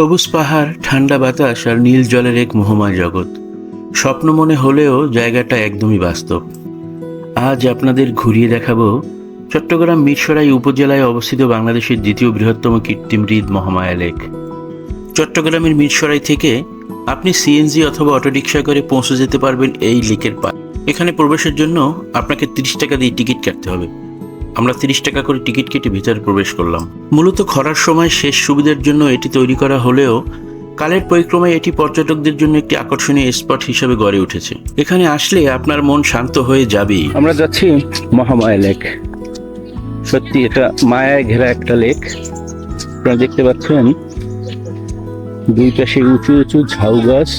সবুজ পাহাড়, ঠান্ডা বাতাস আর নীল জলের এক মোহময় জগৎ। স্বপ্ন মনে হলেও জায়গাটা একদমই বাস্তব। আজ আপনাদের ঘুরিয়ে দেখাবো চট্টগ্রাম মিরসরাই উপজেলায় অবস্থিত বাংলাদেশের দ্বিতীয় বৃহত্তম কৃত্রিম হ্রদ মহামায়া লেক। চট্টগ্রামের মিরসরাই থেকে আপনি সিএনজি অথবা অটোরিকশা করে পৌঁছে যেতে পারবেন এই লেকের পা এখানে প্রবেশের জন্য আপনাকে তিরিশ টাকা দিয়ে টিকিট কাটতে হবে। আমরা তিরিশ টাকা করে টিকিট কেটে ভিতরে প্রবেশ করলাম। মূলত খরার সময় শেষ সুবিধার জন্য এটি তৈরি করা হলেও কালের পরিক্রমায় এটি পর্যটকদের জন্য একটি আকর্ষণীয় স্পট হিসেবে গড়ে উঠেছে। এখানে আসলে আপনার মন শান্ত হয়ে যাবেই। আমরা যাচ্ছি মহামায়া লেক। সত্যি এটা মায়ায় ঘেরা একটা লেক। আপনারা দেখতে পাচ্ছেন, দুই পাশে উঁচু উঁচু ঝাউ গাছ।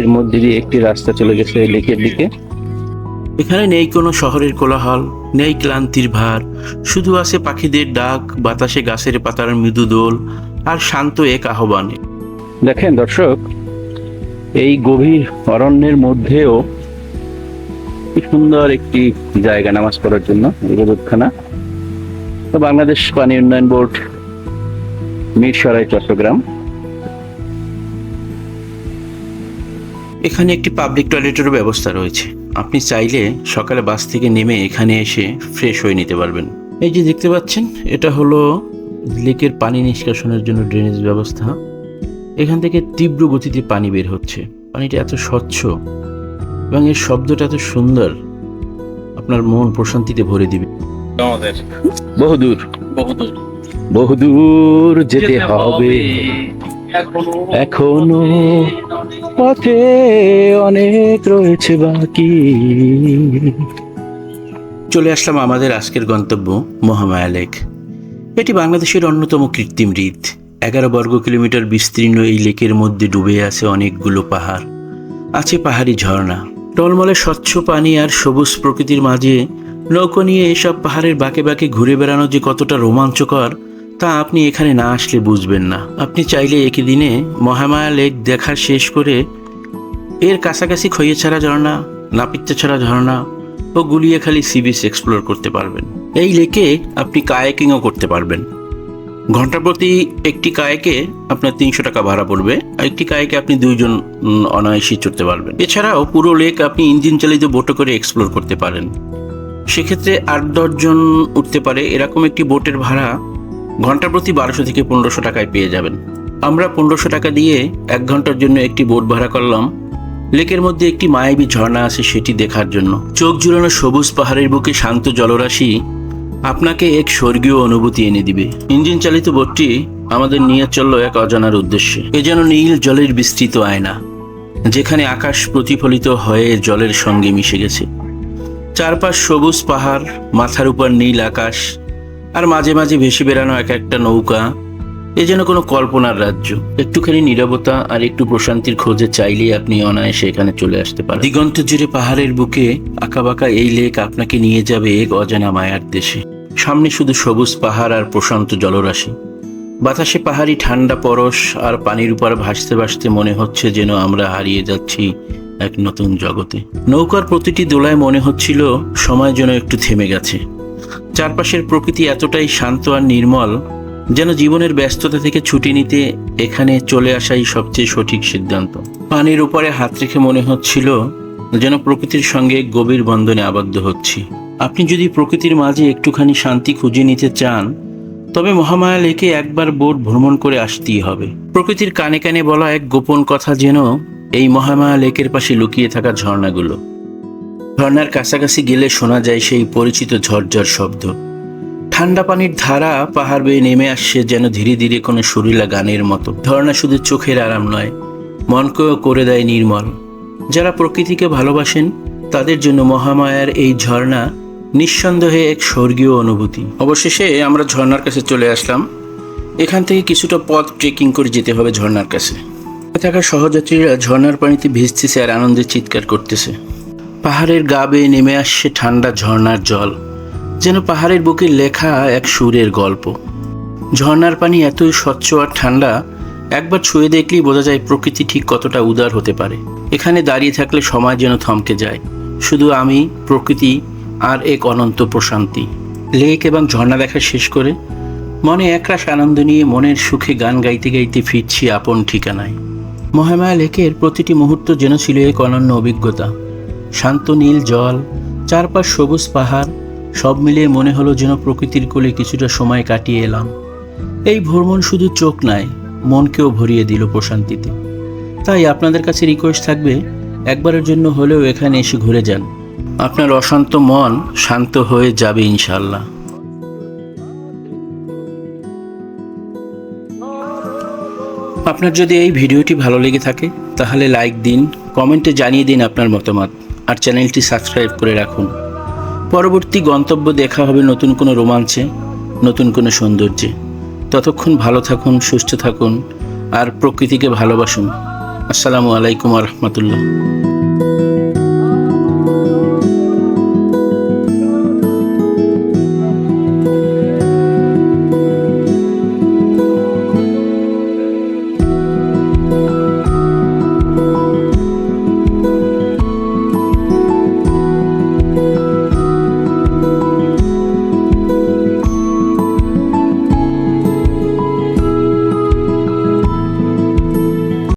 এর মধ্যে দিয়ে একটি রাস্তা চলে গেছে লেকের দিকে। এখানে নেই কোনো শহরের কোলাহল নেই ক্লান্তির ভার। শুধু আছে পাখিদের ডাক বাতাসে গাছের পাতার মৃদু দোল আর শান্ত এক আহ্বানে। দেখেন দর্শক এই গভীর অরণ্যের মধ্যেও কি সুন্দর একটি জায়গা নামাজ পড়ার জন্য ইবাদতখানা তো বাংলাদেশ পানি উন্নয়ন বোর্ড মিরসরাই চট্টগ্রাম। এখানে একটি পাবলিক টয়লেটেরও ব্যবস্থা রয়েছে। আপনি চাইলে সকালে বাস থেকে নেমে এখানে এসে ফ্রেশ হয়ে নিতে পারবেন। এই যে দেখতে পাচ্ছেন এটা হলো লেকের পানি নিষ্কাশনের জন্য ড্রেনেজ ব্যবস্থা। এখান থেকে তীব্র গতিতে পানি বের হচ্ছে। পানিটা এত স্বচ্ছ এবং এর শব্দটা এত সুন্দর আপনার মন প্রশান্তিতে ভরে দিবে। আমাদের বহুদূর। বহুদূর। বহুদূর যেতে হবে। এখনও এখনও পথে অনেক রয়েছে বাকি। চলে আসলাম আমাদের আজকের গন্তব্য, মহামায়া লেক। এটি বাংলাদেশের অন্যতম কৃত্রিম হ্রদ। এগারো বর্গ কিলোমিটার বিস্তীর্ণ এই লেকের মধ্যে ডুবে আছে অনেকগুলো পাহাড়। আছে পাহাড়ি ঝর্ণা। টলমলে স্বচ্ছ পানি আর সবুজ প্রকৃতির মাঝে নৌকো নিয়ে এসব পাহাড়ের বাঁকে বাঁকে ঘুরে বেড়ানো যে কতটা রোমাঞ্চকর তা আপনি এখানে না আসলে বুঝবেন না। আপনি চাইলে একই দিনে মহামায়া লেক দেখা শেষ করে এর কাছাকাছি খইয়েছাড়া ঝর্ণা নাপিত্যছাড়া ঝর্ণা ও গুলিয়াখালী সি বিচ এক্সপ্লোর করতে পারবেন। এই লেকে আপনি কায়াকিংও করতে পারবেন। ঘণ্টা প্রতি একটি কায়েকে আপনার তিনশো টাকা ভাড়া পড়বে আর একটি কায়েকে আপনি দুইজন অনায়াসেই চড়তে পারবেন। এছাড়াও পুরো লেক আপনি ইঞ্জিন চালিত বোটে করে এক্সপ্লোর করতে পারেন। সেক্ষেত্রে আট দশজন উঠতে পারে। এরকম একটি বোটের ভাড়া ঘণ্টা প্রতি বারোশো থেকে পনেরোশো টাকায় পেয়ে যাবেন। আমরা পনেরোশো টাকা দিয়ে এক ঘণ্টার জন্য একটি বোট ভাড়া করলাম। লেকের মধ্যে একটি মায়াবী ঝর্ণা আছে সেটি দেখার জন্য। চোখ জুড়ানো সবুজ পাহাড়ের বুকে শান্ত জলরাশি আপনাকে এক স্বর্গীয় অনুভূতি এনে দিবে। ইঞ্জিন চালিত বোটটি আমাদের নিয়ে চলল এক অজানার উদ্দেশ্যে। এ যেন নীল জলের বিস্তৃত আয়না, যেখানে আকাশ প্রতিফলিত হয়ে জলের সঙ্গে মিশে গেছে। চারপাশ সবুজ পাহাড়, মাথার উপর নীল আকাশ আর মাঝে মাঝে ভেসে বেড়ানো এক একটা নৌকা, এ যেন কোনো কল্পনার রাজ্য। একটুখানি নীরবতা আর একটু প্রশান্তির খোঁজে চাইলেই আপনি অনায়াসে এখানে চলে আসতে পারেন। দিগন্ত জুড়ে পাহাড়ের বুকে আঁকাবাঁকা এই লেক আপনাকে নিয়ে যাবে এক অজানা মায়ার দেশে। সামনে শুধু সবুজ পাহাড় আর প্রশান্ত জলরাশি। বাতাসে পাহাড়ি ঠান্ডা পরশ আর পানির উপর ভাসতে ভাসতে মনে হচ্ছে যেন আমরা হারিয়ে যাচ্ছি এক নতুন জগতে। নৌকার প্রতিটি দোলায় মনে হচ্ছিল সময় যেন একটু থেমে গেছে। চারপাশের প্রকৃতি এতটাই শান্ত আর নির্মল যেন জীবনের ব্যস্ততা থেকে ছুটি নিতে এখানে চলে আসাই সবচেয়ে সঠিক সিদ্ধান্ত। পানির উপরে হাত রেখে মনে হচ্ছিল যেন প্রকৃতির সঙ্গে গভীর বন্ধনে আবদ্ধ হচ্ছি। আপনি যদি প্রকৃতির মাঝে একটুখানি শান্তি খুঁজে নিতে চান, তবে মহামায়া লেকে একবার বোট ভ্রমণ করে আসতেই হবে। প্রকৃতির কানে কানে বলা এক গোপন কথা যেন এই মহামায়া লেকের পাশে লুকিয়ে থাকা ঝর্ণাগুলো। ঝর্ণার কাছাকাছি গেলে শোনা যায় সেই পরিচিত ঝরঝর শব্দ। ঠান্ডা পানির ধারা পাহাড় বেয়ে নেমে আসছে যেন ধীরে ধীরে কোনো সুরিলা গানের মতো। ঝর্ণা শুধু চোখের আরাম নয়, মনকেও করে দেয় নির্মল। যারা প্রকৃতিকে ভালোবাসেন, তাদের জন্য মহামায়ার এই ঝর্ণা নিঃসন্দেহে এক স্বর্গীয় অনুভূতি। অবশেষে আমরা ঝর্ণার কাছে চলে আসলাম। এখান থেকে কিছুটা পথ ট্রেকিং করে যেতে হবে ঝর্ণার কাছে। থাকা সহযাত্রীরা ঝর্ণার পানিতে ভিজতেছে আর আনন্দে চিৎকার করতেছে। পাহাড়ের গা বেয়ে নেমে আসছে ঠান্ডা ঝর্ণার জল, যেন পাহাড়ের বুকে লেখা এক সুরের গল্প। ঝর্ণার পানি এতই স্বচ্ছ আর ঠান্ডা, একবার ছুঁয়ে দেখলেই বোঝা যায় প্রকৃতি ঠিক কতটা উদার হতে পারে। এখানে দাঁড়িয়ে থাকলে সময় যেন থমকে যায়। শুধু আমি, প্রকৃতি আর এক অনন্ত প্রশান্তি। লেক এবং ঝর্ণা দেখা শেষ করে, মনে একরাশ আনন্দ নিয়ে মনের সুখে গান গাইতে গাইতে ফিরছি আপন ঠিকানায়। মহামায়া লেকের প্রতিটি মুহূর্ত যেন ছিল এক অনন্য অভিজ্ঞতা। শান্ত নীল জল, চারপাশ সবুজ পাহাড়, সব মিলিয়ে মনে হলো যেন প্রকৃতির কোলে কিছুটা সময় কাটিয়ে এলাম। এই ভ্রমণ শুধু চোখ নয় মনকেও ভরিয়ে দিল প্রশান্তিতে। তাই আপনাদের কাছে রিকোয়েস্ট থাকবে, একবারের জন্য হলেও এখানে এসে ঘুরে যান। আপনার অশান্ত মন শান্ত হয়ে যাবে ইনশাল্লাহ আপনার যদি এই ভিডিওটি ভালো লেগে থাকে, তাহলে লাইক দিন কমেন্টে জানিয়ে দিন আপনার মতামত। আর চ্যানেলটি সাবস্ক্রাইব করে রাখুন। পরবর্তী গন্তব্য দেখা হবে নতুন কোনো রোমাঞ্চে, নতুন কোনো সৌন্দর্যে। ততক্ষণ ভালো থাকুন, সুস্থ থাকুন, আর প্রকৃতিকে ভালোবাসুন। আসসালামু আলাইকুম রহমতুল্লাহ।